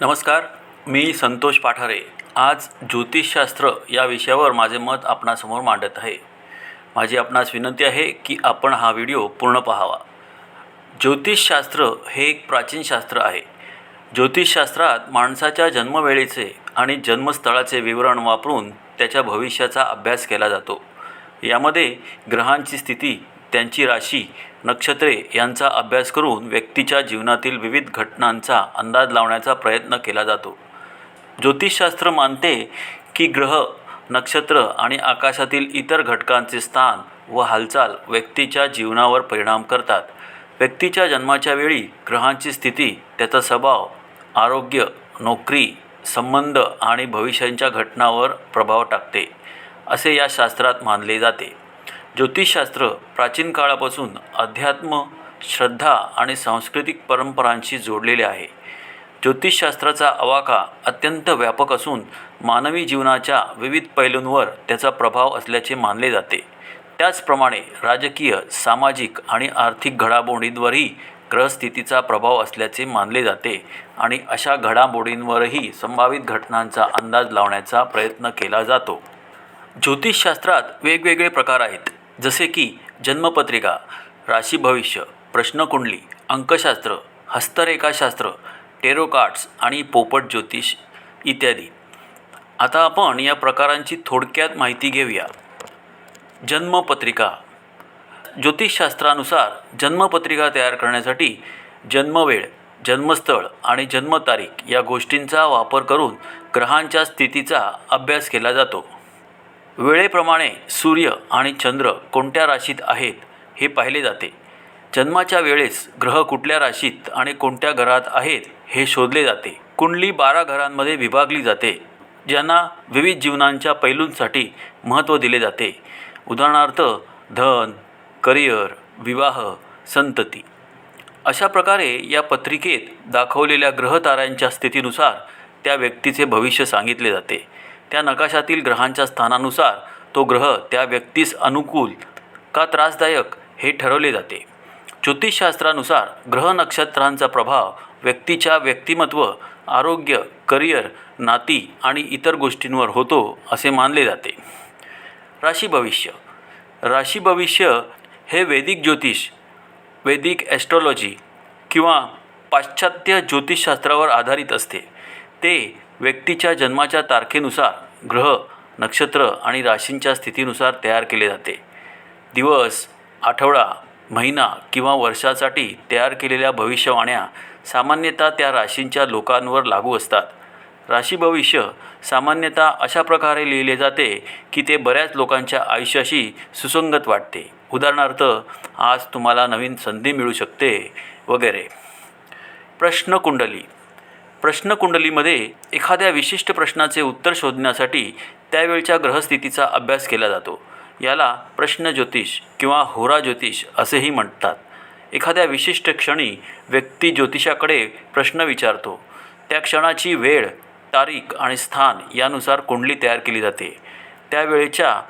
नमस्कार मी संतोष पाठारे. आज ज्योतिषशास्त्र या विषयावर माझे मत आपणासमोर मांडत आहे. माझी आपणास विनंती आहे की आपण हा व्हिडिओ पूर्ण पाहावा. ज्योतिषशास्त्र हे एक प्राचीन शास्त्र आहे. ज्योतिषशास्त्रात माणसाच्या जन्मवेळेचे आणि जन्मस्थळाचे विवरण वापरून त्याच्या भविष्याचा अभ्यास केला जातो. यामध्ये ग्रहांची स्थिती त्यांची राशी नक्षत्रे यांचा अभ्यास करून व्यक्तीच्या जीवनातील विविध घटनांचा अंदाज लावण्याचा प्रयत्न केला जातो. ज्योतिषशास्त्र मानते की ग्रह नक्षत्र आणि आकाशातील इतर घटकांचे स्थान व हालचाल व्यक्तीच्या जीवनावर परिणाम करतात. व्यक्तीच्या जन्माच्या वेळी ग्रहांची स्थिती त्याचा स्वभाव आरोग्य नोकरी संबंध आणि भविष्यांच्या घटनावर प्रभाव टाकते असे या शास्त्रात मानले जाते. ज्योतिषशास्त्र प्राचीन काळापासून अध्यात्म श्रद्धा आणि सांस्कृतिक परंपरांशी जोडलेले आहे. ज्योतिषशास्त्राचा अवाका अत्यंत व्यापक असून मानवी जीवनाच्या विविध पैलूंवर त्याचा प्रभाव असल्याचे मानले जाते. त्याचप्रमाणे राजकीय सामाजिक आणि आर्थिक घडामोडींवरही ग्रहस्थितीचा प्रभाव असल्याचे मानले जाते आणि अशा घडामोडींवरही संभावित घटनांचा अंदाज लावण्याचा प्रयत्न केला जातो. ज्योतिषशास्त्रात वेगवेगळे प्रकार आहेत. जसे की जन्मपत्रिका राशी भविष्य प्रश्नकुंडली अंकशास्त्र हस्तरेखाशास्त्र टेरो कार्ड्स आणि पोपट ज्योतिष इत्यादी. आता आपण या प्रकारांची थोडक्यात माहिती घेऊया. जन्मपत्रिका. ज्योतिषशास्त्रानुसार जन्मपत्रिका तयार करण्यासाठी जन्मवेळ जन्मस्थळ आणि जन्मतारीख या गोष्टींचा वापर करून ग्रहांच्या स्थितीचा अभ्यास केला जातो. वेळेप्रमाणे सूर्य आणि चंद्र कोणत्या राशीत आहेत हे पाहिले जाते. जन्माच्या वेळेस ग्रह कुठल्या राशीत आणि कोणत्या घरात आहेत हे शोधले जाते. कुंडली बारा घरांमध्ये विभागली जाते ज्यांना विविध जीवनांच्या पैलूंसाठी महत्त्व दिले जाते. उदाहरणार्थ धन करिअर विवाह संतती. अशा प्रकारे या पत्रिकेत दाखवलेल्या ग्रहताऱ्यांच्या स्थितीनुसार त्या व्यक्तीचे भविष्य सांगितले जाते. त्या नकाशातील ग्रहांच्या स्थानानुसार तो ग्रह त्या व्यक्तीस अनुकूल का त्रासदायक हे ठरवले जाते. ज्योतिषशास्त्रानुसार ग्रह नक्षत्रांचा प्रभाव व्यक्तीच्या व्यक्तिमत्व आरोग्य करिअर नाती आणि इतर गोष्टींवर होतो असे मानले जाते. राशी भविष्य. राशी भविष्य हे वैदिक ज्योतिष वैदिक ॲस्ट्रॉलॉजी किंवा पाश्चात्य ज्योतिषशास्त्रावर आधारित असते. ते व्यक्तीच्या जन्माच्या तारखेनुसार ग्रह नक्षत्र आणि राशींच्या स्थितीनुसार तयार केले जाते. दिवस आठवडा महिना किंवा वर्षासाठी तयार केलेल्या भविष्यवाण्या सामान्यतः त्या राशींच्या लोकांवर लागू असतात. राशी भविष्य सामान्यतः अशा प्रकारे लिहिले जाते की ते बऱ्याच लोकांच्या आयुष्याशी सुसंगत वाटते. उदाहरणार्थ आज तुम्हाला नवीन संधी मिळू शकते वगैरे. प्रश्न कुंडली प्रश्नकुंडलीमध्ये एखाद्या विशिष्ट प्रश्नाचे उत्तर शोधण्यासाठी त्यावेळच्या ग्रहस्थितीचा अभ्यास केला जातो. याला प्रश्न ज्योतिष किंवा होरा ज्योतिष असेही म्हणतात. एखाद्या विशिष्ट क्षणी व्यक्ती ज्योतिषाकडे प्रश्न विचारतो. त्या क्षणाची वेळ तारीख आणि स्थान यानुसार कुंडली तयार केली जाते. त्यावेळेच्या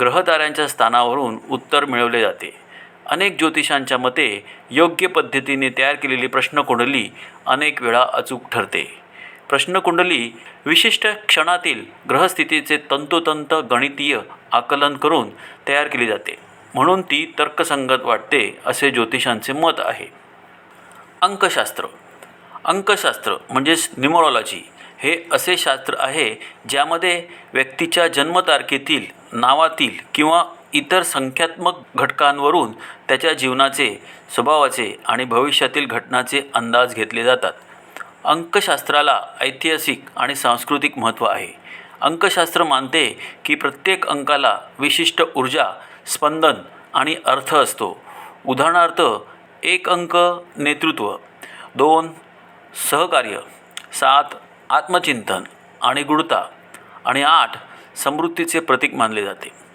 ग्रहताऱ्यांच्या स्थानावरून उत्तर मिळवले जाते. अनेक ज्योतिषांच्या मते योग्य पद्धतीने तयार केलेली प्रश्नकुंडली अनेक वेळा अचूक ठरते. प्रश्नकुंडली विशिष्ट क्षणातील ग्रहस्थितीचे तंतोतंत गणितीय आकलन करून तयार केली जाते. म्हणून ती तर्कसंगत वाटते असे ज्योतिषांचे मत आहे. अंकशास्त्र. अंकशास्त्र म्हणजेच न्युमरॉलॉजी हे असे शास्त्र आहे ज्यामध्ये व्यक्तीच्या जन्मतारखेतील नावातील किंवा इतर संख्यात्मक घटकांवरून त्याच्या जीवनाचे स्वभावाचे आणि भविष्यातील घटनाचे अंदाज घेतले जातात. अंकशास्त्राला ऐतिहासिक आणि सांस्कृतिक महत्त्व आहे. अंकशास्त्र मानते की प्रत्येक अंकाला विशिष्ट ऊर्जा स्पंदन आणि अर्थ असतो. उदाहरणार्थ एक अंक नेतृत्व दोन सहकार्य सात आत्मचिंतन आणि गुढता आणि आठ समृद्धीचे प्रतीक मानले जाते.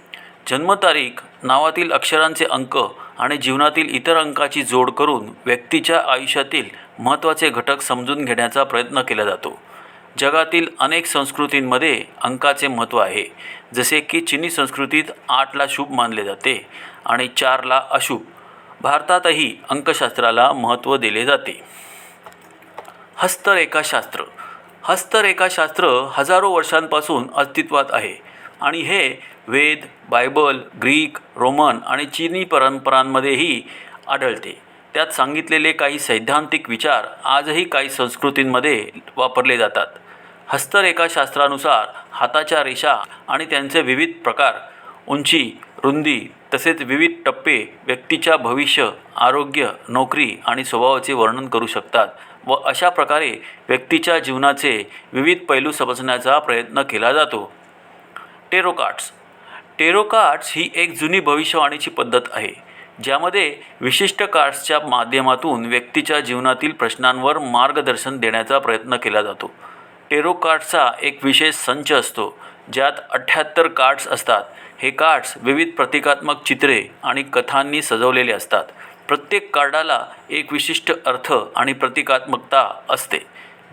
जन्मतारीख नावातील अक्षरांचे अंक आणि जीवनातील इतर अंकाची जोड करून व्यक्तीच्या आयुष्यातील महत्त्वाचे घटक समजून घेण्याचा प्रयत्न केला जातो. जगातील अनेक संस्कृतींमध्ये अंकाचे महत्त्व आहे जसे की चिनी संस्कृतीत आठला शुभ मानले जाते आणि चारला अशुभ. भारतातही अंकशास्त्राला महत्त्व दिले जाते. हस्तरेखाशास्त्र. हस्तरेखाशास्त्र हजारो वर्षांपासून अस्तित्वात आहे. आणि हे वेद बायबल ग्रीक रोमन आणि चीनी परंपरांमध्येही आढळते. त्यात सांगितलेले काही सैद्धांतिक विचार आजही काही संस्कृतींमध्ये वापरले जातात. हस्तरेखाशास्त्रानुसार हाताच्या रेषा आणि त्यांचे विविध प्रकार उंची रुंदी तसेच विविध टप्पे व्यक्तीच्या भविष्य आरोग्य नोकरी आणि स्वभावाचे वर्णन करू शकतात व अशा प्रकारे व्यक्तीच्या जीवनाचे विविध पैलू समजण्याचा प्रयत्न केला जातो. Tarot cards. टेरो कार्ड्स ही एक जुनी भविष्यवाणीची पद्धत आहे ज्यामध्ये विशिष्ट कार्ड्सच्या माध्यमातून व्यक्तीच्या जीवनातील प्रश्नांवर मार्गदर्शन देण्याचा प्रयत्न केला जातो. टेरो कार्ड्सचा एक विशेष संच असतो ज्यात अठ्ठ्याहत्तर कार्ड्स असतात. हे कार्ड्स विविध प्रतिकात्मक चित्रे आणि कथांनी सजवलेले असतात. प्रत्येक कार्डाला एक विशिष्ट अर्थ आणि प्रतिकात्मकता असते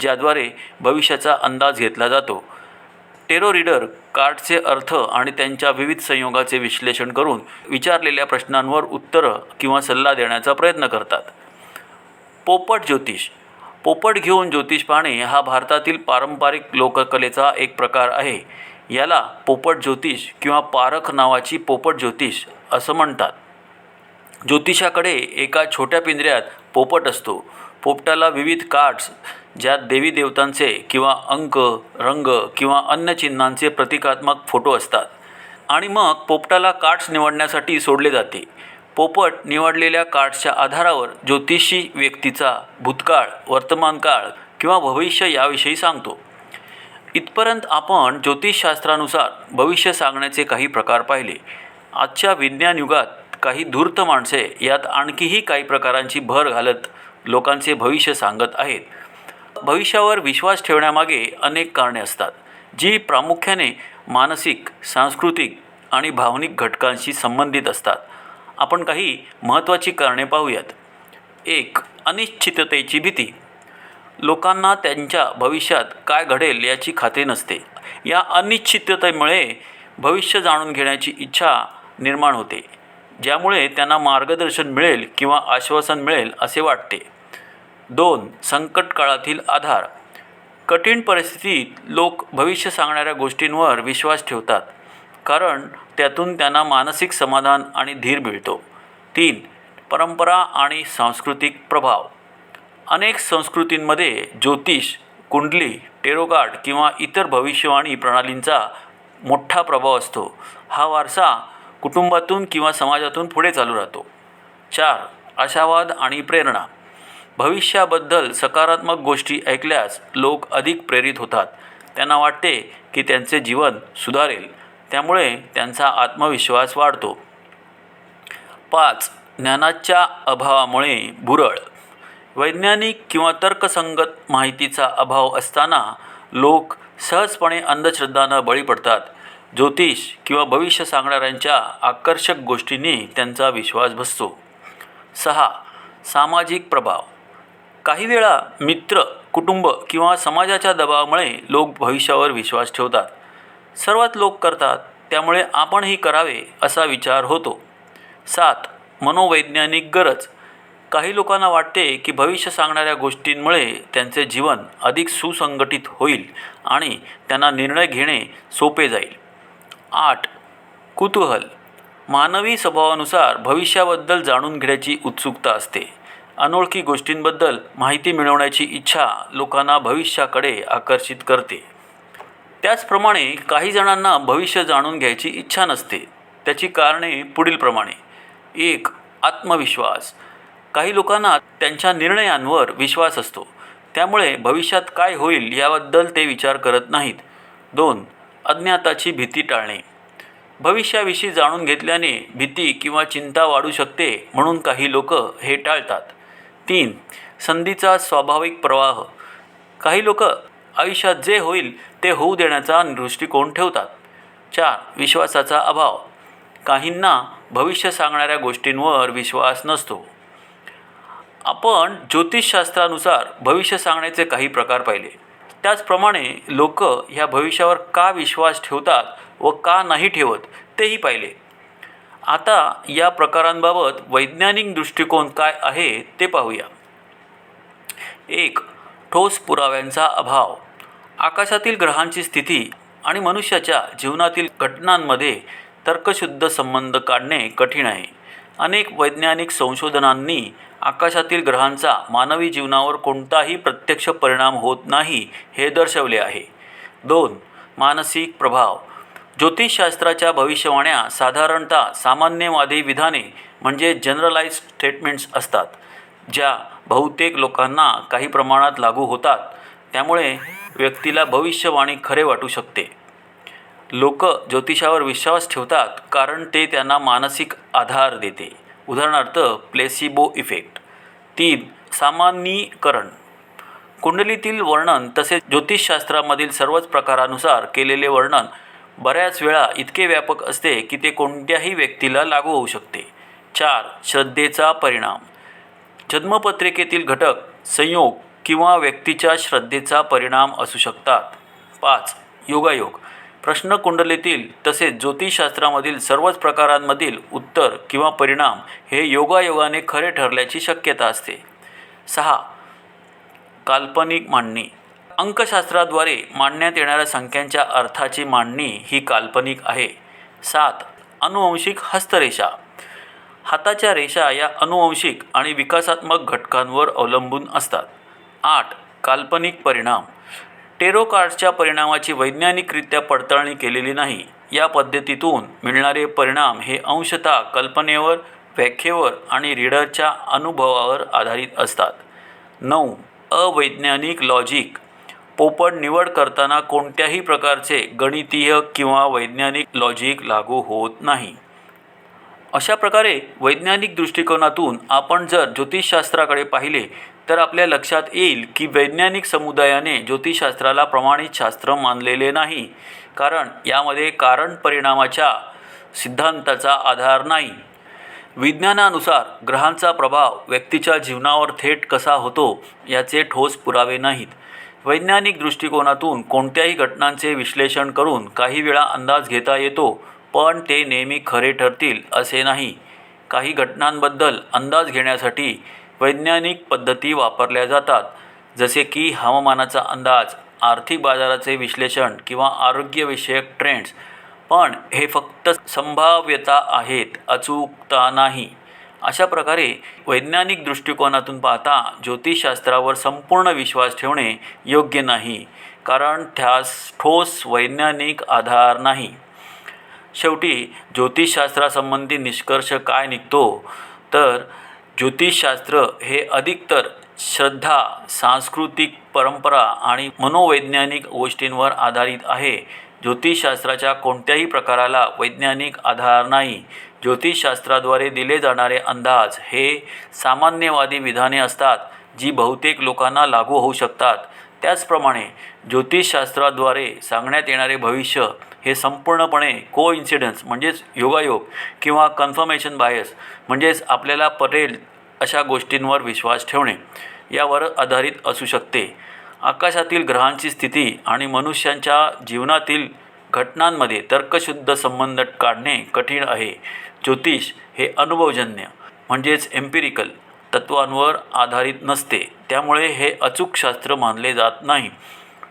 ज्याद्वारे भविष्याचा अंदाज घेतला जातो. टेरो रीडर कार्डचे अर्थ आणि त्यांच्या विविध संयोगाचे विश्लेषण करून विचारलेल्या प्रश्नांवर उत्तरं किंवा सल्ला देण्याचा प्रयत्न करतात. पोपट ज्योतिष. पोपट घेऊन ज्योतिष पाहणे हा भारतातील पारंपरिक लोककलेचा एक प्रकार आहे. याला पोपट ज्योतिष किंवा पारख नावाची पोपट ज्योतिष असं म्हणतात. ज्योतिषाकडे एका छोट्या पिंजऱ्यात पोपट असतो. पोपटाला विविध कार्ड्स ज्यात देवी देवतांचे किंवा अंक रंग किंवा अन्य चिन्हांचे प्रतिकात्मक फोटो असतात. आणि मग पोपटाला कार्ड्स निवडण्यासाठी सोडले जाते. पोपट निवडलेल्या कार्ड्सच्या आधारावर ज्योतिषी व्यक्तीचा भूतकाळ वर्तमानकाळ किंवा भविष्य याविषयी सांगतो. इथपर्यंत आपण ज्योतिषशास्त्रानुसार भविष्य सांगण्याचे काही प्रकार पाहिले. आजच्या विज्ञान युगात काही धूर्त माणसे यात आणखीही काही प्रकारांची भर घालत लोकांचे भविष्य सांगत आहेत. भविष्यावर विश्वास ठेवण्यामागे अनेक कारणे असतात जी प्रामुख्याने मानसिक सांस्कृतिक आणि भावनिक घटकांशी संबंधित असतात. आपण काही महत्त्वाची कारणे पाहूयात. एक अनिश्चिततेची भीती. लोकांना त्यांच्या भविष्यात काय घडेल याची खात्री नसते. या अनिश्चिततेमुळे भविष्य जाणून घेण्याची इच्छा निर्माण होते ज्यामुळे त्यांना मार्गदर्शन मिळेल किंवा आश्वासन मिळेल असे वाटते. दोन संकट काळातील आधार. कठीण परिस्थितीत लोक भविष्य सांगणाऱ्या गोष्टींवर विश्वास ठेवतात कारण त्यातून त्यांना मानसिक समाधान आणि धीर मिळतो. तीन परंपरा आणि सांस्कृतिक प्रभाव. अनेक संस्कृतींमध्ये ज्योतिष कुंडली टेरोगार्ड किंवा इतर भविष्यवाणी प्रणालींचा मोठा प्रभाव असतो. हा वारसा कुटुंबातून किंवा समाजातून पुढे चालू राहतो. चार आशावाद आणि प्रेरणा. भविष्याबद्दल सकारात्मक गोष्टी ऐकल्यास लोक अधिक प्रेरित होतात. त्यांना वाटते की त्यांचे जीवन सुधारेल. त्यामुळे त्यांचा आत्मविश्वास वाढतो. पाच ज्ञानाच्या अभावामुळे भुरळ. वैज्ञानिक किंवा तर्कसंगत माहितीचा अभाव असताना लोक सहजपणे अंधश्रद्धांना बळी पडतात. ज्योतिष किंवा भविष्य सांगणाऱ्यांच्या आकर्षक गोष्टींनी त्यांचा विश्वास बसतो. सहा सामाजिक प्रभाव. काही वेळा मित्र कुटुंब किंवा समाजाच्या दबावामुळे लोक भविष्यावर विश्वास ठेवतात. सर्वात लोक करतात त्यामुळे आपणही करावे असा विचार होतो. सात मनोवैज्ञानिक गरज. काही लोकांना वाटते की भविष्य सांगणाऱ्या गोष्टींमुळे त्यांचे जीवन अधिक सुसंघटित होईल आणि त्यांना निर्णय घेणे सोपे जाईल. आठ कुतूहल. मानवी स्वभावानुसार भविष्याबद्दल जाणून घेण्याची उत्सुकता असते. अनोळखी गोष्टींबद्दल माहिती मिळवण्याची इच्छा लोकांना भविष्याकडे आकर्षित करते. त्याचप्रमाणे काही जणांना भविष्य जाणून घ्यायची इच्छा नसते. त्याची कारणे पुढीलप्रमाणे. एक आत्मविश्वास. काही लोकांना त्यांच्या निर्णयांवर विश्वास असतो. त्यामुळे भविष्यात काय होईल याबद्दल ते विचार करत नाहीत. दोन अज्ञाताची भीती टाळणे. भविष्याविषयी जाणून घेतल्याने भीती किंवा चिंता वाढू शकते म्हणून काही लोक हे टाळतात. तीन संधीचा स्वाभाविक प्रवाह. काही लोक आयुष्यात जे होईल ते होऊ देण्याचा दृष्टिकोन ठेवतात. चार विश्वासाचा अभाव. काहींना भविष्य सांगणाऱ्या गोष्टींवर विश्वास नसतो. आपण ज्योतिषशास्त्रानुसार भविष्य सांगण्याचे काही प्रकार पाहिले. त्याचप्रमाणे लोक ह्या भविष्यावर का विश्वास ठेवतात व का नाही ठेवत तेही पाहिले. आता या प्रकारांबाबत वैज्ञानिक दृष्टिकोन काय आहे ते पाहूया. एक ठोस पुराव्यांचा अभाव. आकाशातील ग्रहांची स्थिती आणि मनुष्याच्या जीवनातील घटनांमध्ये तर्कशुद्ध संबंध काढणे कठीण आहे. अनेक वैज्ञानिक संशोधनांनी आकाशातील ग्रहांचा मानवी जीवनावर कोणताही प्रत्यक्ष परिणाम होत नाही हे दर्शवले आहे. दोन मानसिक प्रभाव. ज्योतिषशास्त्राच्या भविष्यवाण्या साधारणतः सामान्यवादी विधाने म्हणजे जनरलाइज स्टेटमेंट्स असतात ज्या बहुतेक लोकांना काही प्रमाणात लागू होतात. त्यामुळे व्यक्तीला भविष्यवाणी खरे वाटू शकते. लोक ज्योतिषावर विश्वास ठेवतात कारण ते त्यांना मानसिक आधार देते. उदाहरणार्थ प्लेसिबो इफेक्ट तीन सामान्यीकरण. कुंडलीतील वर्णन तसेच ज्योतिषशास्त्रामधील सर्वच प्रकारानुसार केलेले वर्णन बऱ्याच वेळा इतके व्यापक असते की ते कोणत्याही व्यक्तीला लागू होऊ शकते. चार श्रद्धेचा परिणाम. जन्मपत्रिकेतील घटक संयोग किंवा व्यक्तीच्या श्रद्धेचा परिणाम असू शकतात. पाच योगायोग. प्रश्नकुंडलीतील तसेच ज्योतिषशास्त्रामधील सर्वच प्रकारांमधील उत्तर किंवा परिणाम हे योगायोगाने खरे ठरल्याची शक्यता असते. सहा काल्पनिक मांडणी. अंकशास्त्राद्वारे मांडण्यात येणाऱ्या संख्यांच्या अर्थाची मांडणी ही काल्पनिक आहे. सात. अनुवंशिक हस्तरेषा. हाताच्या रेषा या अनुवंशिक आणि विकासात्मक घटकांवर अवलंबून असतात. आठ. काल्पनिक परिणाम. टेरोकार्ड्सच्या परिणामाची वैज्ञानिकरित्या पडताळणी केलेली नाही. या पद्धतीतून मिळणारे परिणाम हे अंशतः कल्पनेवर व्याख्येवर आणि रीडरच्या अनुभवावर आधारित असतात. नऊ. अवैज्ञानिक लॉजिक. पोपट निवड करताना कोणत्याही प्रकारचे गणितीय किंवा वैज्ञानिक लॉजिक लागू होत नाही. अशा प्रकारे वैज्ञानिक दृष्टिकोनातून आपण जर ज्योतिषशास्त्राकडे पाहिले तर आपल्या लक्षात येईल की वैज्ञानिक समुदायाने ज्योतिषशास्त्राला प्रमाणित शास्त्र मानलेले नाही. कारण यामध्ये कारण परिणामाच्या सिद्धांताचा आधार नाही. विज्ञानानुसार ग्रहांचा प्रभाव व्यक्तीच्या जीवनावर थेट कसा होतो याचे ठोस पुरावे नाहीत. वैज्ञानिक दृष्टिकोनातून कोणत्याही घटनांचे विश्लेषण करून काही वेळा अंदाज घेता येतो पण ते नेहमी खरे ठरतील असे नाही. काही घटनांबद्दल अंदाज घेण्यासाठी वैज्ञानिक पद्धती वापरल्या जातात जसे की हवामानाचा अंदाज आर्थिक बाजाराचे विश्लेषण किंवा आरोग्यविषयक ट्रेंड्स पण हे फक्त संभाव्यता आहेत अचूकता नाही. अशा प्रकारे वैज्ञानिक दृष्टिकोनातून पाहता ज्योतिषशास्त्रावर संपूर्ण विश्वास ठेवणे योग्य नाही कारण त्यास ठोस वैज्ञानिक आधार नाही. शेवटी ज्योतिषशास्त्रासंबंधी निष्कर्ष काय निघतो? तर ज्योतिषशास्त्र हे अधिकतर श्रद्धा सांस्कृतिक परंपरा आणि मनोवैज्ञानिक गोष्टींवर आधारित आहे. ज्योतिषशास्त्राच्या कोणत्याही प्रकाराला वैज्ञानिक आधार नाही. ज्योतिषशास्त्राद्वारे दिले जाणारे अंदाज हे सामान्यवादी विधाने असतात जी बहुतेक लोकांना लागू होऊ शकतात. त्याचप्रमाणे ज्योतिषशास्त्राद्वारे सांगण्यात येणारे भविष्य हे संपूर्णपणे को इन्सिडन्स म्हणजेच योगायोग किंवा कन्फर्मेशन बायस म्हणजेच आपल्याला पटेल अशा गोष्टींवर विश्वास ठेवणे यावर आधारित असू शकते. आकाशातील ग्रहांची स्थिती आणि मनुष्यांच्या जीवनातील घटनांमध्ये तर्कशुद्ध संबंध काढणे कठीण आहे. ज्योतिष हे अनुभवजन्य म्हणजेच एम्पिरिकल तत्वांवर आधारित नसते. त्यामुळे हे अचूक शास्त्र मानले जात नाही.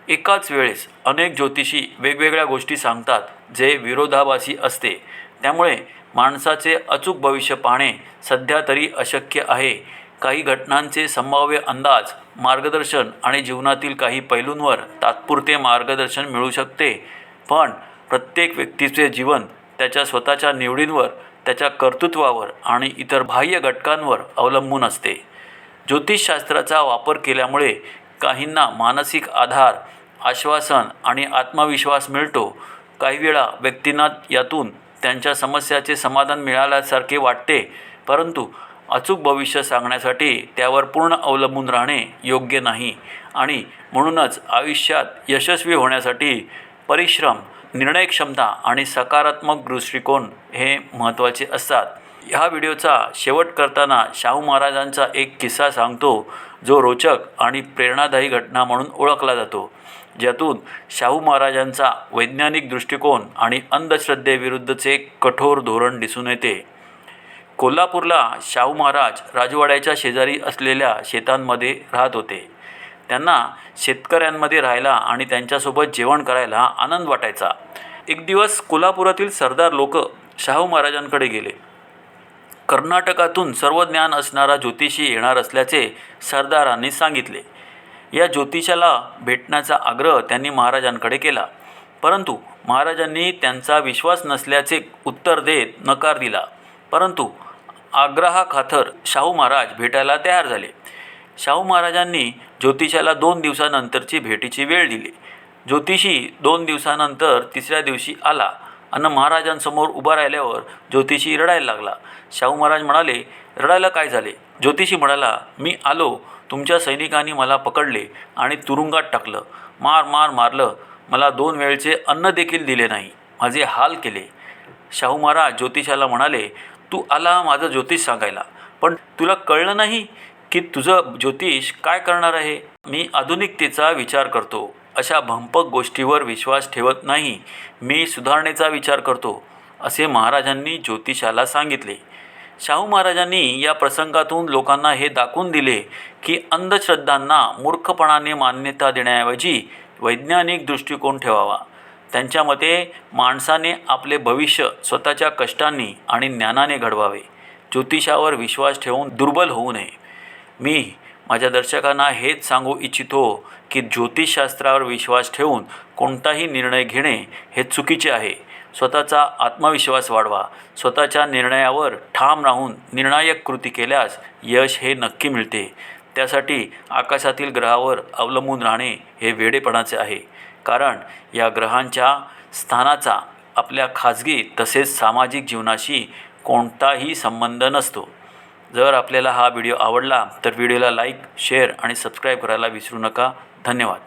एकाच वेळेस अनेक ज्योतिषी वेगवेगळ्या गोष्टी सांगतात जे विरोधाभासी असते. त्यामुळे माणसाचे अचूक भविष्य पाहणे सध्या तरी अशक्य आहे. काही घटनांचे संभाव्य अंदाज मार्गदर्शन आणि जीवनातील काही पैलूंवर तात्पुरते मार्गदर्शन मिळू शकते. पण प्रत्येक व्यक्तीचे जीवन त्याच्या स्वतःच्या निवडींवर त्याच्या कर्तृत्वावर आणि इतर बाह्य घटकांवर अवलंबून असते. ज्योतिषशास्त्राचा वापर केल्यामुळे काहींना मानसिक आधार आश्वासन आणि आत्मविश्वास मिळतो. काही वेळा व्यक्तींना यातून त्यांच्या समस्याचे समाधान मिळाल्यासारखे वाटते परंतु अचूक भविष्य सांगण्यासाठी त्यावर पूर्ण अवलंबून राहणे योग्य नाही. आणि म्हणूनच आयुष्यात यशस्वी होण्यासाठी परिश्रम निर्णयक्षमता आणि सकारात्मक दृष्टिकोन हे महत्त्वाचे असतात. ह्या व्हिडिओचा शेवट करताना शाहू महाराजांचा एक किस्सा सांगतो जो रोचक आणि प्रेरणादायी घटना म्हणून ओळखला जातो. ज्यातून शाहू महाराजांचा वैज्ञानिक दृष्टिकोन आणि अंधश्रद्धेविरुद्धचे कठोर धोरण दिसून येते. कोल्हापूरला शाहू महाराज राजवाड्याच्या शेजारी असलेल्या शेतांमध्ये राहत होते. त्यांना शेतकऱ्यांमध्ये राहायला आणि त्यांच्यासोबत जेवण करायला आनंद वाटायचा. एक दिवस कोल्हापुरातील सरदार लोक शाहू महाराजांकडे गेले. कर्नाटकातून सर्व ज्ञान असणारा ज्योतिषी येणार असल्याचे सरदारांनी सांगितले. या ज्योतिषाला भेटण्याचा आग्रह त्यांनी महाराजांकडे केला. परंतु महाराजांनी त्यांचा विश्वास नसल्याचे उत्तर देत नकार दिला. परंतु आग्रहाखातर शाहू महाराज भेटायला तयार झाले. शाहू महाराजांनी ज्योतिषाला दोन दिवसानंतरची भेटीची वेळ दिली. ज्योतिषी दोन दिवसानंतर तिसऱ्या दिवशी आला आणि महाराजांसमोर उभा राहिल्यावर ज्योतिषी रडायला लागला. शाहू महाराज म्हणाले रडायला काय झाले ज्योतिषी म्हणाला मी आलो. तुमच्या सैनिकांनी मला पकडले आणि तुरुंगात टाकलं. मार मार मारलं. मला दोन वेळचे अन्न देखील दिले नाही. माझे हाल केले शाहू महाराज ज्योतिषाला म्हणाले तू आला माझं ज्योतिष सांगायला. पण तुला कळलं नाही की तुझं ज्योतिष काय करणार आहे? मी आधुनिकतेचा विचार करतो. अशा भंपक गोष्टीवर विश्वास ठेवत नाही. मी सुधारणेचा विचार करतो असे महाराजांनी ज्योतिषाला सांगितले. शाहू महाराजांनी या प्रसंगातून लोकांना हे दाखवून दिले की अंधश्रद्धांना मूर्खपणाने मान्यता देण्याऐवजी वैज्ञानिक दृष्टिकोन ठेवावा. त्यांच्या मते माणसाने आपले भविष्य स्वतःच्या कष्टांनी आणि ज्ञानाने घडवावे. ज्योतिषावर विश्वास ठेवून दुर्बल होऊ नये. मी माझ्या दर्शकांना हेच सांगू इच्छितो की ज्योतिषशास्त्रावर विश्वास ठेवून कोणताही निर्णय घेणे हे चुकीचे आहे. स्वतःचा आत्मविश्वास वाढवा. स्वतःच्या निर्णयावर ठाम राहून निर्णायक कृती केल्यास यश हे नक्की मिळते. त्यासाठी आकाशातील ग्रहावर अवलंबून राहणे हे वेडेपणाचे आहे. कारण या ग्रहांच्या स्थानाचा आपल्या खाजगी तसेच सामाजिक जीवनाशी कोणताही संबंध नसतो. जर आपल्याला हा व्हिडिओ आवडला तर व्हिडिओला लाईक शेअर आणि सबस्क्राईब करायला विसरू नका. धन्यवाद.